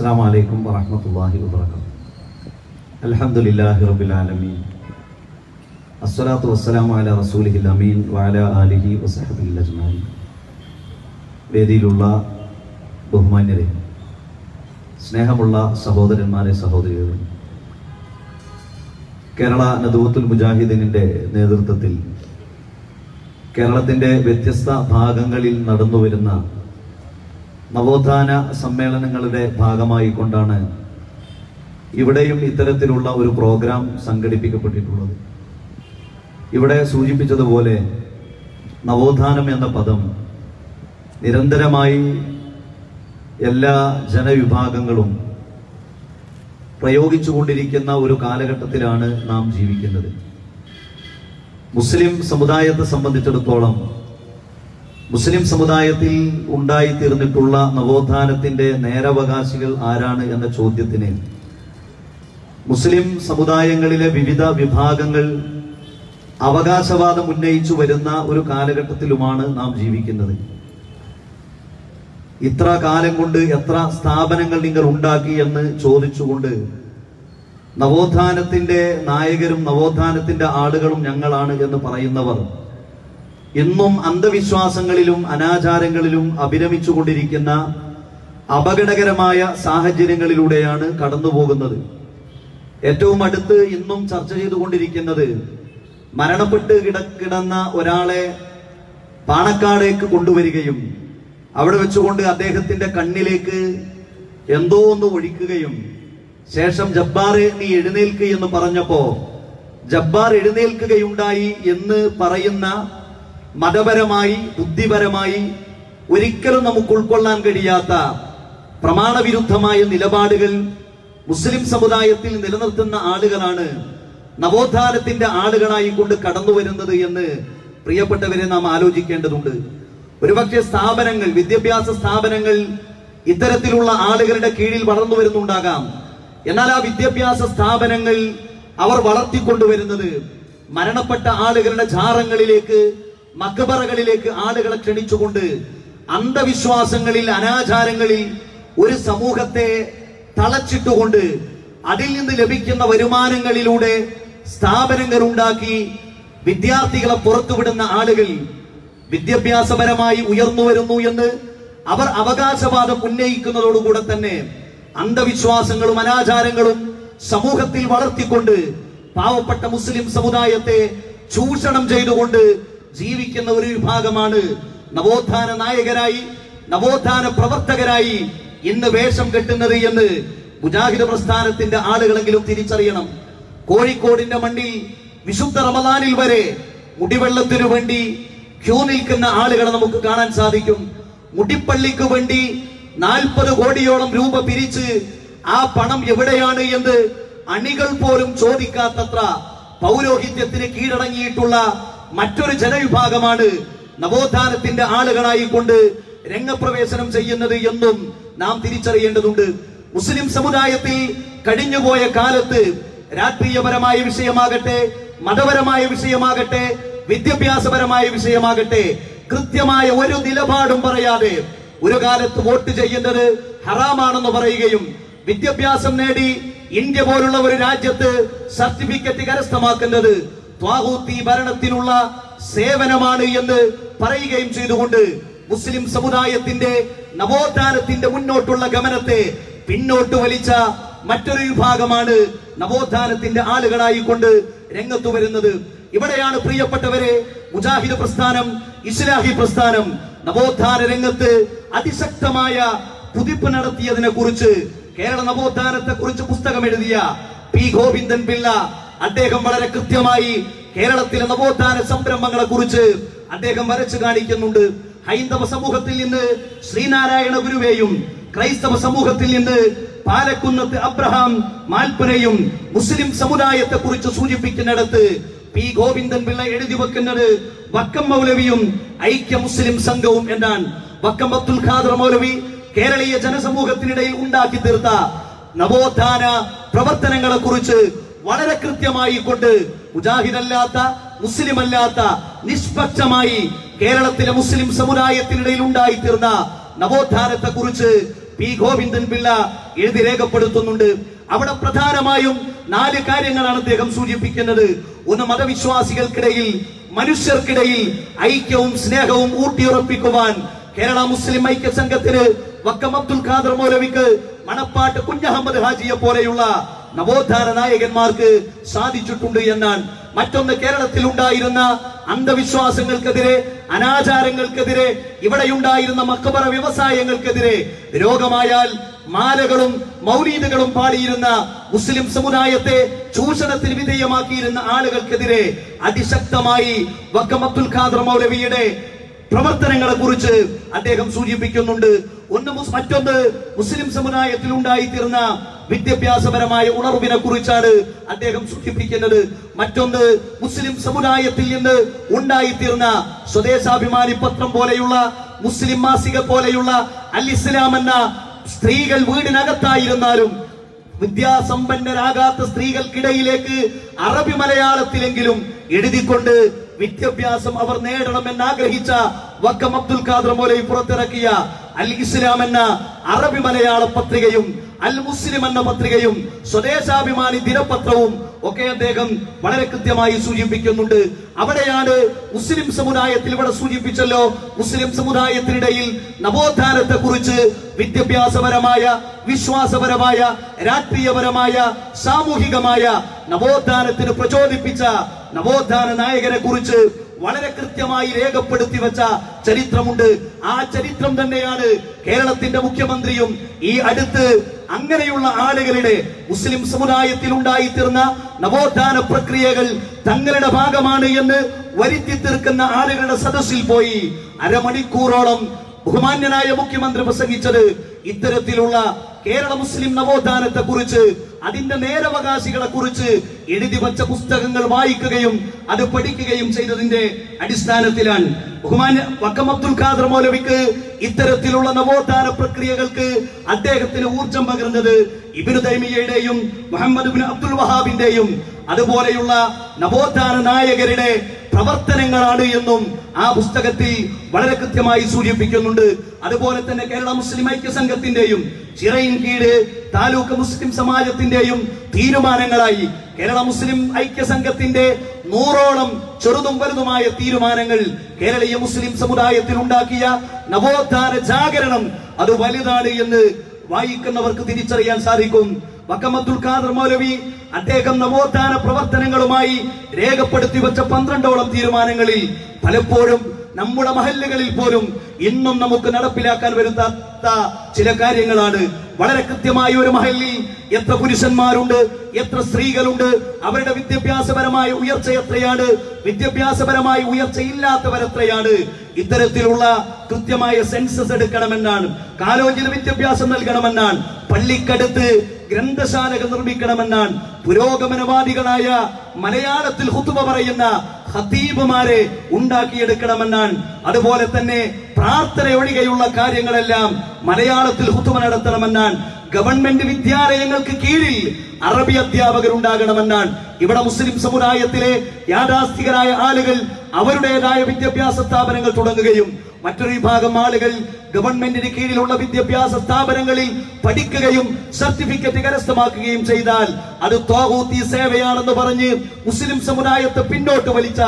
السلام عليكم ورحمة الله وبركاته الحمد لله رب العالمين الصلاة والسلام على رسوله الأمين وعلى آله وصحبه أجمعين വേദിയിലുള്ള ബഹുമാന്യരെ സ്നേഹമുള്ള സഹോദരന്മാരെ സഹോദരികളെ കേരള നദൂത്തുൽ മുജാഹിദീനിന്റെ നേതൃത്വത്തിൽ കേരളത്തിന്റെ വ്യത്യസ്ത ഭാഗങ്ങളിൽ നടന്നുവരുന്ന നവോത്ഥാന സമ്മേളനങ്ങളുടെ ഭാഗമായി കൊണ്ടാണ് ഇവിടെയും ഇത്തരത്തിലുള്ള ഒരു പ്രോഗ്രാം സംഘടിപ്പിക്കപ്പെട്ടിട്ടുള്ളത്. ഇവിടെ സൂചിപ്പിച്ചതുപോലെ നവോത്ഥാനം എന്ന പദം നിരന്തരമായി എല്ലാ ജനവിഭാഗങ്ങളും പ്രയോഗിച്ചുകൊണ്ടിരിക്കുന്ന ഒരു കാലഘട്ടത്തിലാണ് നാം ജീവിക്കുന്നത്. മുസ്ലിം സമുദായത്തെ സംബന്ധിച്ചിടത്തോളം മുസ്ലിം സമുദായത്തിൽ ഉണ്ടായിത്തീർന്നിട്ടുള്ള നവോത്ഥാനത്തിന്റെ നേരവകാശികൾ ആരാണ് എന്ന ചോദ്യത്തിന് മുസ്ലിം സമുദായങ്ങളിലെ വിവിധ വിഭാഗങ്ങൾ അവകാശവാദം ഉന്നയിച്ചു വരുന്ന ഒരു കാലഘട്ടത്തിലുമാണ് നാം ജീവിക്കുന്നത്. ഇത്ര കാലം കൊണ്ട് എത്ര സ്ഥാപനങ്ങൾ നിങ്ങൾ ഉണ്ടാക്കി എന്ന് ചോദിച്ചുകൊണ്ട് നവോത്ഥാനത്തിന്റെ നായകരും നവോത്ഥാനത്തിന്റെ ആളുകളും ഞങ്ങളാണ് എന്ന് പറയുന്നവർ ഇന്നും അന്ധവിശ്വാസങ്ങളിലും അനാചാരങ്ങളിലും അഭിരമിച്ചുകൊണ്ടിരിക്കുന്ന അപകടകരമായ സാഹചര്യങ്ങളിലൂടെയാണ് കടന്നുപോകുന്നത്. ഏറ്റവും അടുത്ത് ഇന്നും ചർച്ച ചെയ്തുകൊണ്ടിരിക്കുന്നത് മരണപ്പെട്ട് കിടക്കിടന്ന ഒരാളെ പാണക്കാടേക്ക് കൊണ്ടുവരികയും അവിടെ വെച്ചുകൊണ്ട് അദ്ദേഹത്തിന്റെ കണ്ണിലേക്ക് എന്തോ ഒന്ന് ഒഴിക്കുകയും ശേഷം ജബ്ബാറെ നീ എഴുന്നേൽക്ക് എന്ന് പറഞ്ഞപ്പോ ജബ്ബാർ എഴുന്നേൽക്കുകയുണ്ടായി എന്ന് പറയുന്ന മതപരമായി ബുദ്ധിപരമായി ഒരിക്കലും നമുക്ക് ഉൾക്കൊള്ളാൻ കഴിയാത്ത പ്രമാണവിരുദ്ധമായ നിലപാടുകൾ മുസ്ലിം സമുദായത്തിൽ നിലനിർത്തുന്ന ആളുകളാണ് നവോത്ഥാനത്തിന്റെ ആളുകളായി കൊണ്ട് കടന്നു വരുന്നത് എന്ന് പ്രിയപ്പെട്ടവരെ നാം ആലോചിക്കേണ്ടതുണ്ട്. ഒരുപക്ഷെ സ്ഥാപനങ്ങൾ വിദ്യാഭ്യാസ സ്ഥാപനങ്ങൾ ഇത്തരത്തിലുള്ള ആളുകളുടെ കീഴിൽ വളർന്നു വരുന്നുണ്ടാകാം. എന്നാൽ ആ വിദ്യാഭ്യാസ സ്ഥാപനങ്ങൾ അവർ വളർത്തിക്കൊണ്ടുവരുന്നത് മരണപ്പെട്ട ആളുകളുടെ ജാറങ്ങളിലേക്ക് മക്കബറകളിലേക്ക് ആളുകളെ ക്ഷണിച്ചുകൊണ്ട് അന്ധവിശ്വാസങ്ങളിൽ അനാചാരങ്ങളിൽ ഒരു സമൂഹത്തെ തളച്ചിട്ടുകൊണ്ട് അതിൽ നിന്ന് ലഭിക്കുന്ന വരുമാനങ്ങളിലൂടെ സ്ഥാപനങ്ങൾ ഉണ്ടാക്കി വിദ്യാർത്ഥികളെ പുറത്തുവിടുന്ന ആളുകൾ വിദ്യാഭ്യാസപരമായി ഉയർന്നു വരുന്നു എന്ന് അവർ അവകാശവാദം ഉന്നയിക്കുന്നതോടുകൂടെ തന്നെ അന്ധവിശ്വാസങ്ങളും അനാചാരങ്ങളും സമൂഹത്തിൽ വളർത്തിക്കൊണ്ട് പാവപ്പെട്ട മുസ്ലിം സമുദായത്തെ ചൂഷണം ചെയ്തുകൊണ്ട് ജീവിക്കുന്ന ഒരു വിഭാഗമാണ് നവോത്ഥാന നായകരായി നവോത്ഥാന പ്രവർത്തകരായി ഇന്ന് വേഷം കെട്ടുന്നത് എന്ന് മുജാഹിദ് പ്രസ്ഥാനത്തിന്റെ ആളുകളെങ്കിലും തിരിച്ചറിയണം. കോഴിക്കോടിന്റെ മണ്ണിൽ വിശുദ്ധ റമദാനിൽ വരെ മുടിവെള്ളത്തിനു വേണ്ടി ക്യൂ നിൽക്കുന്ന ആളുകളെ നമുക്ക് കാണാൻ സാധിക്കും. മുടിപ്പള്ളിക്ക് വേണ്ടി നാൽപ്പത് കോടിയോളം രൂപ പിരിച്ച് ആ പണം എവിടെയാണ് എന്ന് അണികൾ പോലും ചോദിക്കാത്തത്ര പൗരോഹിത്യത്തിന് കീഴടങ്ങിയിട്ടുള്ള മറ്റൊരു ജനവിഭാഗമാണ് നവോത്ഥാനത്തിന്റെ ആളുകളായി കൊണ്ട് രംഗപ്രവേശനം ചെയ്യുന്നത് എന്നും നാം തിരിച്ചറിയേണ്ടതുണ്ട്. മുസ്ലിം സമുദായത്തിൽ കഴിഞ്ഞുപോയ കാലത്ത് രാഷ്ട്രീയപരമായ വിഷയമാകട്ടെ മതപരമായ വിഷയമാകട്ടെ വിദ്യാഭ്യാസപരമായ വിഷയമാകട്ടെ കൃത്യമായ ഒരു നിലപാടും പറയാതെ ഒരു കാലത്ത് വോട്ട് ചെയ്യുന്നത് ഹറാമാണെന്ന് പറയുകയും വിദ്യാഭ്യാസം നേടി ഇന്ത്യ പോലുള്ള ഒരു രാജ്യത്ത് സർട്ടിഫിക്കറ്റ് കരസ്ഥമാക്കുന്നത് ത്വാഹൂത്തി ഭരണത്തിനുള്ള സേവനമാണ് എന്ന് പറയുകയും ചെയ്തുകൊണ്ട് മുസ്ലിം സമുദായത്തിന്റെ നവോത്ഥാനത്തിന്റെ മുന്നോട്ടുള്ള ഗമനത്തെ പിന്നോട്ട് വലിച്ച മറ്റൊരു വിഭാഗമാണ് നവോത്ഥാനത്തിന്റെ ആളുകളായിക്കൊണ്ട് രംഗത്തു വരുന്നത്. ഇവിടെയാണ് പ്രിയപ്പെട്ടവരെ മുജാഹിദ് പ്രസ്ഥാനം ഇസ്ലാഹി പ്രസ്ഥാനം നവോത്ഥാന രംഗത്ത് അതിശക്തമായ കുതിപ്പ് നടത്തിയതിനെ കുറിച്ച് കേരള നവോത്ഥാനത്തെ കുറിച്ച് പുസ്തകം എഴുതിയ പി ഗോവിന്ദൻ പിള്ള അദ്ദേഹം വളരെ കൃത്യമായി കേരളത്തിലെ നവോത്ഥാന സംരംഭങ്ങളെ കുറിച്ച് അദ്ദേഹം വരച്ചു കാണിക്കുന്നുണ്ട്. ഹൈന്ദവ സമൂഹത്തിൽ നിന്ന് ശ്രീനാരായണ ഗുരുവേയും ക്രൈസ്തവ സമൂഹത്തിൽ നിന്ന് പാലക്കുന്നത്ത് അബ്രഹാം മാൽപ്പുരയും മുസ്ലിം സമുദായത്തെ കുറിച്ച് സൂചിപ്പിക്കുന്നിടത്ത് പി ഗോവിന്ദൻ പിള്ള എഴുതി വെക്കുന്നത് വക്കം മൗലവിയും ഐക്യ മുസ്ലിം സംഘവും എന്നാണ്. വക്കം അബ്ദുൽ ഖാദർ മൗലവി കേരളീയ ജനസമൂഹത്തിനിടയിൽ ഉണ്ടാക്കി തീർത്ത നവോത്ഥാന പ്രവർത്തനങ്ങളെ കുറിച്ച് വളരെ കൃത്യമായി കൊണ്ട് മുജാഹിദല്ലാത്ത മുസ്ലിം അല്ലാത്ത നിഷ്പക്ഷമായി കേരളത്തിലെ മുസ്ലിം സമുദായത്തിനിടയിൽ ഉണ്ടായി തീർന്ന നവോത്ഥാനത്തെ കുറിച്ച് പി. ഗോവിന്ദൻ പിള്ള എഴുതി രേഖപ്പെടുത്തുന്നുണ്ട്. അവിടെ പ്രധാനമായും നാല് കാര്യങ്ങളാണ് അദ്ദേഹം സൂചിപ്പിക്കുന്നത്. ഒന്ന് മതവിശ്വാസികൾക്കിടയിൽ മനുഷ്യർക്കിടയിൽ ഐക്യവും സ്നേഹവും ഊട്ടിയുറപ്പിക്കുവാൻ കേരള മുസ്ലിം ഐക്യ സംഘത്തിന് വക്കം അബ്ദുൽ ഖാദർ മൗലവിക്ക് മണപ്പാട്ട് കുഞ്ഞഹമ്മദ് ഹാജിയെ പോലെയുള്ള നവോത്ഥാന നായകന്മാർക്ക് സാധിച്ചിട്ടുണ്ട് എന്നാണ് മറ്റൊന്ന് കേരളത്തിൽ ഉണ്ടായിരുന്ന അന്ധവിശ്വാസങ്ങൾക്കെതിരെ അനാചാരങ്ങൾക്കെതിരെ ഇവിടെയുണ്ടായിരുന്ന മക്കബറ വ്യവസായങ്ങൾക്കെതിരെ രോഗമായാൽ മാലകളും മൗലീദുകളും പാടിയിരുന്ന മുസ്ലിം സമുദായത്തെ ചൂഷണത്തിന് വിധേയമാക്കിയിരുന്ന ആളുകൾക്കെതിരെ അതിശക്തമായി വക്കം അബ്ദുൽ ഖാദർ മൗലവിയുടെ പ്രവർത്തനങ്ങളെ കുറിച്ച് അദ്ദേഹം സൂചിപ്പിക്കുന്നുണ്ട്. ഒന്ന് മറ്റൊന്ന് മുസ്ലിം സമുദായത്തിൽ ഉണ്ടായിത്തീർന്ന വിദ്യാഭ്യാസപരമായ ഉണർവിനെ കുറിച്ചാണ് അദ്ദേഹം സൂചിപ്പിക്കുന്നത്. മറ്റൊന്ന് മുസ്ലിം സമുദായത്തിൽ നിന്ന് ഉണ്ടായിത്തീർന്ന സ്വദേശാഭിമാനി പത്രം പോലെയുള്ള മുസ്ലിം മാസിക പോലെയുള്ള അൽ ഇസ്ലാം എന്ന സ്ത്രീകൾ വീടിനകത്തായിരുന്നാലും വിദ്യാസമ്പന്നരാകാത്ത സ്ത്രീകൾക്കിടയിലേക്ക് അറബി മലയാളത്തിലെങ്കിലും എഴുതിക്കൊണ്ട് വിദ്യാഭ്യാസം അവർ നേടണമെന്ന് ആഗ്രഹിച്ച വക്കം അബ്ദുൽ ഖാദർ പോലെ പുറത്തിറക്കിയ അൽ ഇസ്ലാം എന്ന അറബി മലയാള പത്രികയും അൽ മുസ്ലിം എന്ന പത്രികയും സ്വദേശാഭിമാനി ദിനപത്രവും ഒക്കെ അദ്ദേഹം വളരെ കൃത്യമായി സൂചിപ്പിക്കുന്നുണ്ട്. അവിടെയാണ് മുസ്ലിം സമുദായത്തിൽ ഇവിടെ സൂചിപ്പിച്ചല്ലോ മുസ്ലിം സമുദായത്തിനിടയിൽ നവോത്ഥാനത്തെ കുറിച്ച് വിദ്യാഭ്യാസപരമായ വിശ്വാസപരമായ രാഷ്ട്രീയപരമായ സാമൂഹികമായ നവോത്ഥാനത്തിന് പ്രചോദിപ്പിച്ച നവോത്ഥാന നായകനെ കുറിച്ച് വളരെ കൃത്യമായി രേഖപ്പെടുത്തി വെച്ച ചരിത്രമുണ്ട്. ആ ചരിത്രം തന്നെയാണ് കേരളത്തിന്റെ മുഖ്യമന്ത്രിയും ഈ അടുത്ത് അങ്ങനെയുള്ള ആളുകളുടെ മുസ്ലിം സമുദായത്തിൽ ഉണ്ടായിത്തീർന്ന നവോത്ഥാന പ്രക്രിയകൾ തങ്ങളുടെ ഭാഗമാണ് എന്ന് വരുത്തി തീർക്കുന്ന ആളുകളുടെ സദസ്സിൽ പോയി അരമണിക്കൂറോളം ബഹുമാന്യനായ മുഖ്യമന്ത്രി പ്രസംഗിച്ചത് ഇത്തരത്തിലുള്ള കേരള മുസ്ലിം നവോത്ഥാനത്തെ കുറിച്ച് അതിന്റെ നേരവകാശികളെ കുറിച്ച് എഴുതി വച്ച പുസ്തകങ്ങൾ വായിക്കുകയും അത് പഠിക്കുകയും ചെയ്തതിന്റെ അടിസ്ഥാനത്തിലാണ് ബഹുമാന്യ വക്കം അബ്ദുൽ ഖാദർ മൗലവിക്ക് ഇത്തരത്തിലുള്ള നവോത്ഥാന പ്രക്രിയകൾക്ക് അദ്ദേഹത്തിന് ഊർജം പകർന്നത് ഇബിനു തൈമിയയുടെയും മുഹമ്മദ് ബിൻ അബ്ദുൽ വഹാബിന്റെയും അതുപോലെയുള്ള നവോത്ഥാന നായകരുടെ പ്രവർത്തനങ്ങളാണ് എന്നും ആ പുസ്തകത്തിൽ വളരെ കൃത്യമായി സൂചിപ്പിക്കുന്നുണ്ട്. അതുപോലെ തന്നെ കേരള മുസ്ലിം ഐക്യ സംഘത്തിന്റെയും ചിറയിൻ കീഴ് താലൂക്ക് മുസ്ലിം സമാജത്തിന്റെയും തീരുമാനങ്ങളായി കേരള മുസ്ലിം ഐക്യ സംഘത്തിന്റെ നൂറോളം ചെറുതും വലുതുമായ തീരുമാനങ്ങൾ കേരളീയ മുസ്ലിം സമുദായത്തിൽ ഉണ്ടാക്കിയ നവോത്ഥാന ജാഗരണം അത് വലുതാണ് എന്ന് വായിക്കുന്നവർക്ക് തിരിച്ചറിയാൻ സാധിക്കും. വക്കം അബ്ദുൽ ഖാദർ മൗലവി അദ്ദേഹം നവോത്ഥാന പ്രവർത്തനങ്ങളുമായി രേഖപ്പെടുത്തി വെച്ച പന്ത്രണ്ടോളം തീരുമാനങ്ങളിൽ പലപ്പോഴും നമ്മുടെ മഹല്ലുകളിൽ പോലും ഇന്നും നമുക്ക് നടപ്പിലാക്കാൻ വരുത്താത്ത ചില കാര്യങ്ങളാണ്. വളരെ കൃത്യമായ ഒരു മഹല്ലിൽ എത്ര പുരുഷന്മാരുണ്ട് എത്ര സ്ത്രീകളുണ്ട് അവരുടെ വിദ്യാഭ്യാസപരമായ ഉയർച്ച എത്രയാണ് വിദ്യാഭ്യാസപരമായ ഉയർച്ച ഇല്ലാത്തവരെത്രയാണ് ഇത്തരത്തിലുള്ള കൃത്യമായ സെൻസസ് എടുക്കണമെന്നാണ് കാലോചിത വിദ്യാഭ്യാസം നൽകണമെന്നാണ് പള്ളിക്കടുത്ത് ഗ്രന്ഥശാലകൾ നിർമ്മിക്കണമെന്നാണ് പുരോഗമനവാദികളായ മലയാളത്തിൽ ഹുത്തുബ പറയുന്ന ഹത്തീബുമാരെ ഉണ്ടാക്കിയെടുക്കണമെന്നാണ്. അതുപോലെ തന്നെ പ്രാർത്ഥന ഒഴികെയുള്ള കാര്യങ്ങളെല്ലാം മലയാളത്തിൽ ഹുത്തുവ നടത്തണമെന്നാണ്. ഗവൺമെന്റ് വിദ്യാലയങ്ങൾക്ക് കീഴിൽ അറബി അധ്യാപകർ ഉണ്ടാകണമെന്നാണ് ഇവിടെ മുസ്ലിം സമുദായത്തിലെ യാഥാസ്ഥികരായ ആളുകൾ അവരുടേതായ വിദ്യാഭ്യാസ സ്ഥാപനങ്ങൾ തുടങ്ങുകയും മറ്റൊരു വിഭാഗം ആളുകൾ ഗവൺമെന്റിന് കീഴിലുള്ള വിദ്യാഭ്യാസ സ്ഥാപനങ്ങളിൽ പഠിക്കുകയും സർട്ടിഫിക്കറ്റ് കരസ്ഥമാക്കുകയും ചെയ്താൽ അത് തോഹൂത്തി സേവയാണെന്ന് പറഞ്ഞ് മുസ്ലിം സമുദായത്തെ പിന്നോട്ട് വലിച്ച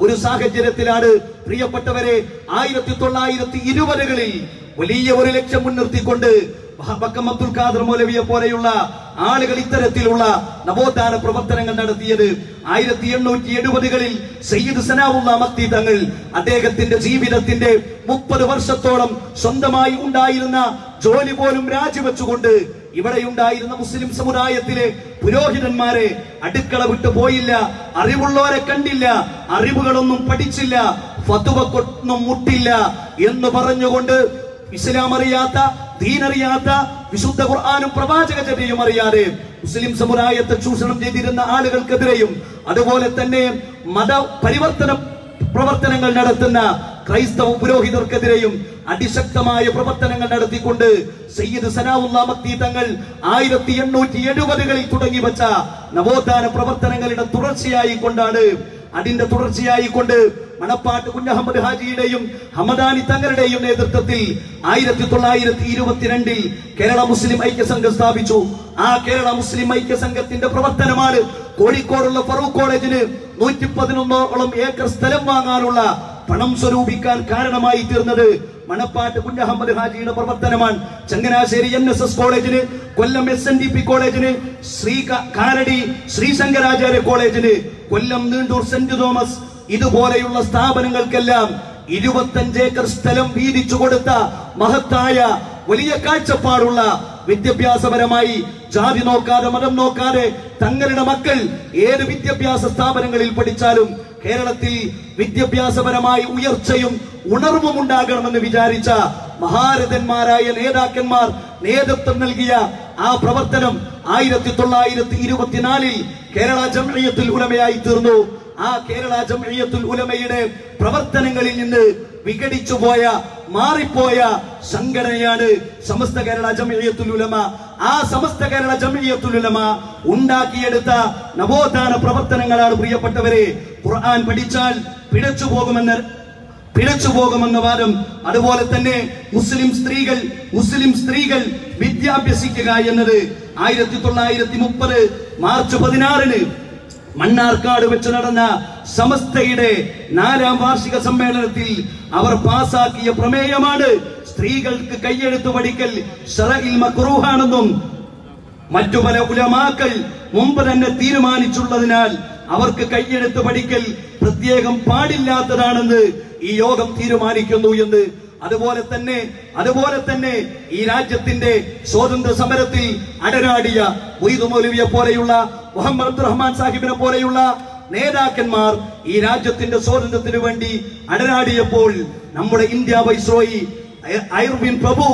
ഒരു സാഹചര്യത്തിലാണ് പ്രിയപ്പെട്ടവരെ ആയിരത്തി തൊള്ളായിരത്തി ഇരുപതുകളിൽ വലിയ ഒരു ലക്ഷ്യം മുൻനിർത്തിക്കൊണ്ട് അബ്ദുൽ ഖാദർ മൗലവിയെ പോലെയുള്ള ആളുകൾ ഇത്തരത്തിലുള്ള നവോത്ഥാന പ്രവർത്തനങ്ങൾ നടത്തിയത് ആയിരത്തി എണ്ണൂറ്റി എഴുപതുകളിൽ സയ്യിദ് സനാവുള്ള മത്തി തങ്ങൾ അദ്ദേഹത്തിന്റെ ജീവിതത്തിന്റെ മുപ്പത് വർഷത്തോളം സ്വന്തമായി ഉണ്ടായിരുന്ന ജോലി പോലും രാജിവെച്ചുകൊണ്ട് ഇവിടെ ഉണ്ടായിരുന്ന മുസ്ലിം സമുദായത്തിലെ പുരോഹിതന്മാരെ അടുക്കള വിട്ടു പോയില്ല അറിവുള്ളവരെ കണ്ടില്ല അറിവുകളൊന്നും പഠിച്ചില്ല ഫതുവക്കൊന്നും മുട്ടില്ല എന്ന് പറഞ്ഞുകൊണ്ട് ഇസ്ലാം അറിയാത്ത ദീൻ അറിയാത്ത വിശുദ്ധ ഖുർആാനും പ്രവാചക ചര്യയും അറിയാതെ മുസ്ലിം സമുദായത്തെ ചൂഷണം ചെയ്തിരുന്ന ആളുകൾക്കെതിരെയും അതുപോലെ തന്നെ മത പരിവർത്തന പ്രവർത്തനങ്ങൾ നടത്തുന്ന ക്രൈസ്തവ പുരോഹിതർക്കെതിരെയും അതിശക്തമായ പ്രവർത്തനങ്ങൾ നടത്തിക്കൊണ്ട് സയ്യിദ് സനാവുല്ല തങ്ങൾ ആയിരത്തി എണ്ണൂറ്റി എഴുപതുകളിൽ തുടങ്ങി വെച്ച നവോത്ഥാന പ്രവർത്തനങ്ങളുടെ തുടർച്ചയായി കൊണ്ടാണ് അതിന്റെ തുടർച്ചയായി കൊണ്ട് മണപ്പാട്ട് കുഞ്ഞഹമ്മദ് ഹാജിയുടെയും ഹമദാനി തങ്ങളുടെയും നേതൃത്വത്തിൽ ആയിരത്തി തൊള്ളായിരത്തി ഇരുപത്തിരണ്ടിൽ കേരള മുസ്ലിം ഐക്യ സംഘം സ്ഥാപിച്ചു. ആ കേരള മുസ്ലിം ഐക്യ സംഘത്തിന്റെ പ്രവർത്തനമാണ് കോഴിക്കോടുള്ള ഫറൂഖ് കോളേജിന് നൂറ്റി പതിനൊന്നോളം ഏക്കർ സ്ഥലം വാങ്ങാനുള്ള പണം സ്വരൂപിക്കാൻ കാരണമായി തീർന്നത് മണപ്പാട്ട് കുഞ്ഞഹമ്മദ് ഹാജിയുടെ പ്രവർത്തനമാണ്. ചങ്ങനാശ്ശേരി എൻ എസ് എസ് കോളേജിന് Kollam S N D P കോളേജിന് ശ്രീ കാരടി ശ്രീശങ്കരാചാര്യ ശ്രീ ശങ്കരാചാര്യ കോളേജിന് കൊല്ലം നീണ്ടൂർ സെന്റ് തോമസ് ഇതുപോലെയുള്ള സ്ഥാപനങ്ങൾക്കെല്ലാം ഇരുപത്തഞ്ച് ഏക്കർ സ്ഥലം വീതിച്ചു കൊടുത്ത മഹത്തായ വലിയ കാഴ്ചപ്പാടുള്ള വിദ്യാഭ്യാസപരമായി ജാതി നോക്കാതെ മതം നോക്കാതെ തങ്ങളുടെ മക്കൾ ഏത് വിദ്യാഭ്യാസ സ്ഥാപനങ്ങളിൽ പഠിച്ചാലും കേരളത്തിൽ വിദ്യാഭ്യാസപരമായി ഉയർച്ചയും ഉണർവും ഉണ്ടാകണമെന്ന് വിചാരിച്ച മഹാരഥന്മാരായ നേതാക്കന്മാർ നേതൃത്വം നൽകിയ ആ പ്രവർത്തനം ആയിരത്തി തൊള്ളായിരത്തി ഇരുപത്തിനാലിൽ കേരള ജംഇയ്യത്തുൽ ഉലമയായി തീർന്നു. ആ കേരള ജംഇയ്യത്തുൽ ഉലമയുടെ പ്രവർത്തനങ്ങളിൽ നിന്ന് വിഘടിച്ചു പോയ മാറിപ്പോയ സംഘടനയാണ് സമസ്ത കേരള ജംഇയ്യത്തുൽ ഉലമ. ആ സമസ്ത കേരള ജംഇയ്യത്തുൽ ഉലമ ഉണ്ടാക്കിയെടുത്ത നവോത്ഥാന പ്രവർത്തനങ്ങളാണ് പ്രിയപ്പെട്ടവരെ. ഖുർആൻ പഠിച്ചാൽ പിഴച്ചു പോകുമെന്ന് പിടച്ചു പോകുമെന്ന വാദം. അതുപോലെ തന്നെ മുസ്ലിം സ്ത്രീകൾ മുസ്ലിം സ്ത്രീകൾ വിദ്യാഭ്യസിക്കുക എന്നത് ആയിരത്തി തൊള്ളായിരത്തി മുപ്പത് മാർച്ച് പതിനാറിന് മണ്ണാർക്കാട് വെച്ച് നടന്ന സമസ്തയുടെ നാലാം വാർഷിക സമ്മേളനത്തിൽ അവർ പാസാക്കിയ പ്രമേയമാണ് സ്ത്രീകൾക്ക് കൈയെടുത്ത് പഠിക്കൽ മക്രൂഹാണെന്നും മറ്റു പല ഉലമാക്കൾ മുമ്പ് തന്നെ തീരുമാനിച്ചുള്ളതിനാൽ അവർക്ക് കൈയെടുത്ത് പഠിക്കൽ പ്രത്യേകം പാടില്ലാത്തതാണെന്ന് ഈ യോഗം തീരുമാനിക്കുന്നു എന്ന് അതുപോലെ തന്നെ അതുപോലെ തന്നെ ഈ രാജ്യത്തിന്റെ സ്വാതന്ത്ര്യ സമരത്തിൽ അടരാടിയ മൗലവിയെ പോലെയുള്ള മുഹമ്മദ് അബ്ദുറഹ്മാൻ സാഹിബിനെ പോലെയുള്ള നേതാക്കന്മാർ ഈ രാജ്യത്തിന്റെ സ്വാതന്ത്ര്യത്തിന് വേണ്ടി അടരാടിയപ്പോൾ നമ്മുടെ ഇന്ത്യ വൈസ്രോയി ഐർവിൻ പ്രഭു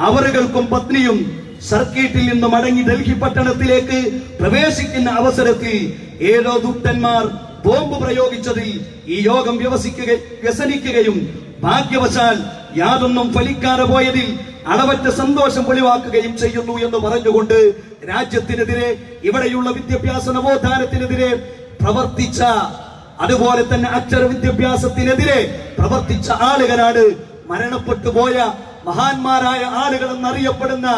അവറുകൾക്കും പത്നിയും സർക്കിട്ടിൽ നിന്ന് മടങ്ങി ഡൽഹി പട്ടണത്തിലേക്ക് പ്രവേശിക്കുന്ന അവസരത്തിൽ ഏഴോ ദുഷ്ടന്മാർ ബോംബ് പ്രയോഗിച്ചതിൽ ഈ യോഗം വ്യവസിക്കുക വ്യസനിക്കുകയും ഭാഗ്യവശാൽ യാതൊന്നും ഫലിക്കാതെ പോയതിൽ അളവറ്റ സന്തോഷം വെളിവാക്കുകയും ചെയ്യുന്നു എന്ന് പറഞ്ഞുകൊണ്ട് രാജ്യത്തിനെതിരെ ഇവിടെയുള്ള വിദ്യാഭ്യാസ നവോത്ഥാനത്തിനെതിരെ പ്രവർത്തിച്ച അതുപോലെ തന്നെ അക്ഷര വിദ്യാഭ്യാസത്തിനെതിരെ പ്രവർത്തിച്ച ആളുകളാണ് മരണപ്പെട്ടു പോയ മഹാന്മാരായ ആളുകൾ എന്നറിയപ്പെടുന്ന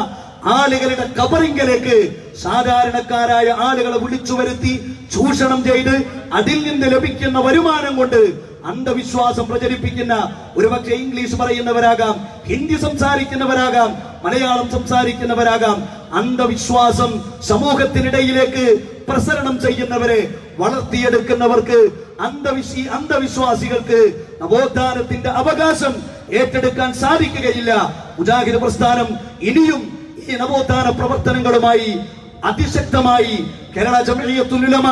ആളുകളുടെ കബറിങ്കലേക്ക് സാധാരണക്കാരായ ആളുകളെ വിളിച്ചു വരുത്തി ചൂഷണം ചെയ്ത് അതിൽ നിന്ന് ലഭിക്കുന്ന വരുമാനം കൊണ്ട് അന്ധവിശ്വാസം പ്രചരിപ്പിക്കുന്ന ഒരുപക്ഷെ ഇംഗ്ലീഷ് പറയുന്നവരാകാം ഹിന്ദി സംസാരിക്കുന്നവരാകാം മലയാളം സംസാരിക്കുന്നവരാകാം അന്ധവിശ്വാസം സമൂഹത്തിനിടയിലേക്ക് പ്രസരണം ചെയ്യുന്നവരെ വളർത്തിയെടുക്കുന്നവർക്ക് അന്ധവിശ്വി അന്ധവിശ്വാസികൾക്ക് നവോത്ഥാനത്തിന്റെ അവകാശം ഏറ്റെടുക്കാൻ സാധിക്കുകയില്ല. മുജാഹിദ് പ്രസ്ഥാനം ഇനിയും ഈ നവോത്ഥാന പ്രവർത്തനങ്ങളുമായി അതിശക്തമായി കേരള ജമഇയ്യത്തുൽ ഉലമ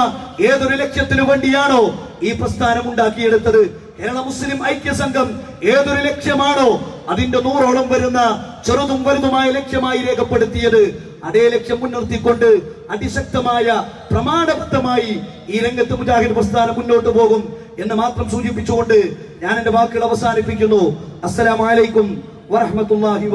ഏതൊരു ലക്ഷ്യത്തിനു വേണ്ടിയാണോ ഈ പ്രസ്ഥാനം ഉണ്ടാക്കിയെടുത്തത്? കേരള മുസ്ലിം ഐക്യ സംഘം ഏതൊരു ലക്ഷ്യമാണോ അതിന്റെ നൂറോളം വരുന്ന ചെറുതും വലുതുമായ ലക്ഷ്യമായി രേഖപ്പെടുത്തിയത്? അതേ ലക്ഷ്യം മുൻനിർത്തിക്കൊണ്ട് അതിശക്തമായ പ്രമാണബദ്ധമായി ഈ രംഗത്ത് മുജാഹിദ് പ്രസ്ഥാനം മുന്നോട്ട് പോകും എന്ന് മാത്രം സൂചിപ്പിച്ചുകൊണ്ട് ഞാൻ എന്റെ വാക്കുകൾ അവസാനിപ്പിക്കുന്നു. അസ്സലാമലൈക്കും വറഹമത്തല്ലാഹി